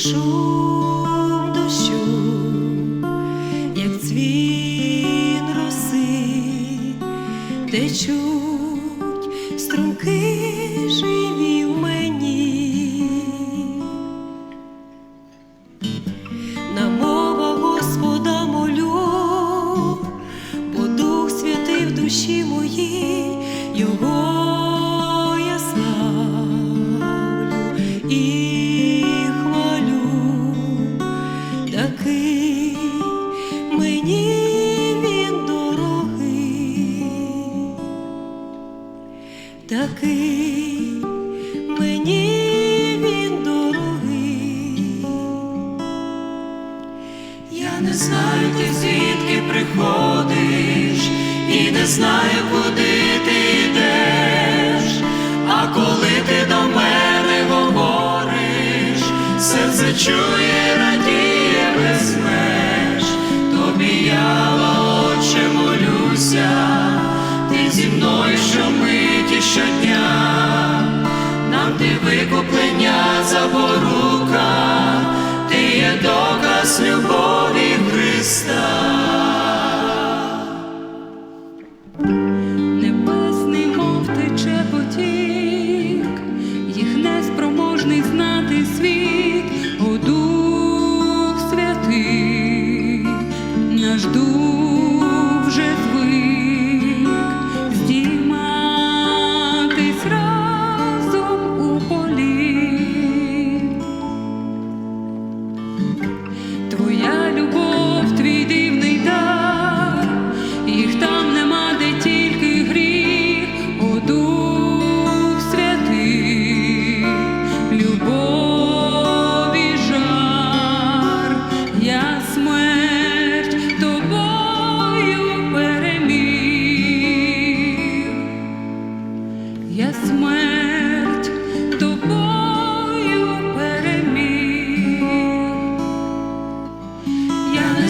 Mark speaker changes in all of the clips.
Speaker 1: шум дощу, як цвін роси, течуть струнки живі в мене. Такий мені він дорогий. Я не знаю, ти звідки приходиш, і не знаю, куди ти йдеш. А коли ти до мене говориш, серце чує, радіє без меж, тобі я, Отче, молюся, ти зі мною щодня, нам ти викуплення запорука, ти є доказ любові Христа.
Speaker 2: Небесний, мов тече потік, їх неспроможний знати світ,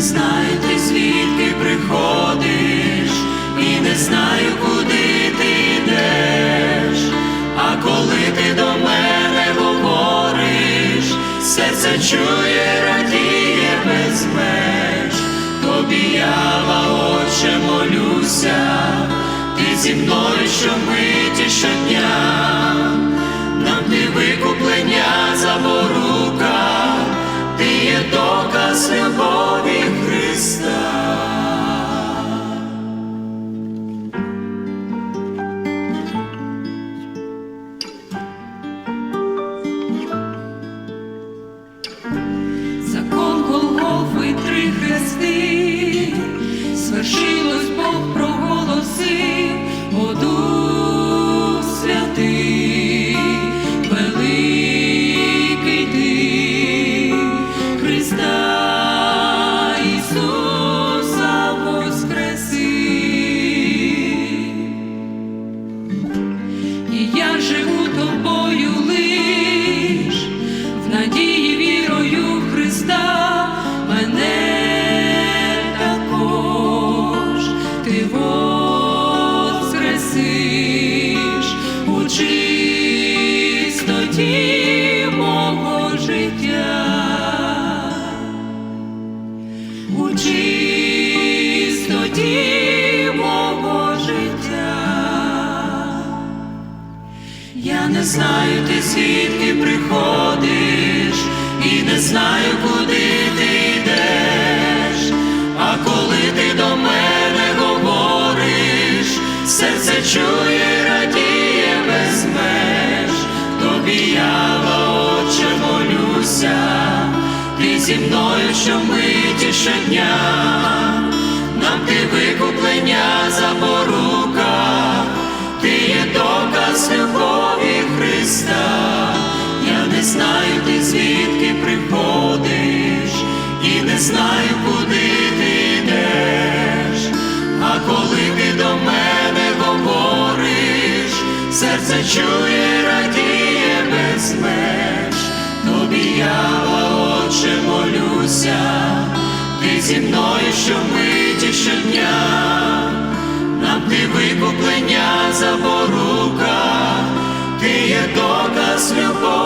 Speaker 1: знаю, ти звідки приходиш, і не знаю, куди ти йдеш. А коли ти до мене говориш, серце чує, радіє без меж. Тобі я, Отче, молюся, ти зі мною щомиті щодня, нам ти викуплення запорука, ти є доказ любові
Speaker 2: У чистоті мого життя.
Speaker 1: Я не знаю, ти звідки приходиш, і не знаю, куди ти йдеш. А коли ти до мене говориш, серце чує, радіє без. Тобі я, ти зі мною щомиті щодня, нам ти викуплення запорука, ти є доказ любові Христа. Я не знаю, ти звідки приходиш, і не знаю, куди ти йдеш. А коли ти до мене говориш, серце чує, радіє без меж. Тобі я, торкнешся, ти зі мною що щомиті щодня, нам ти викуплення запорука, ти є доказ любов.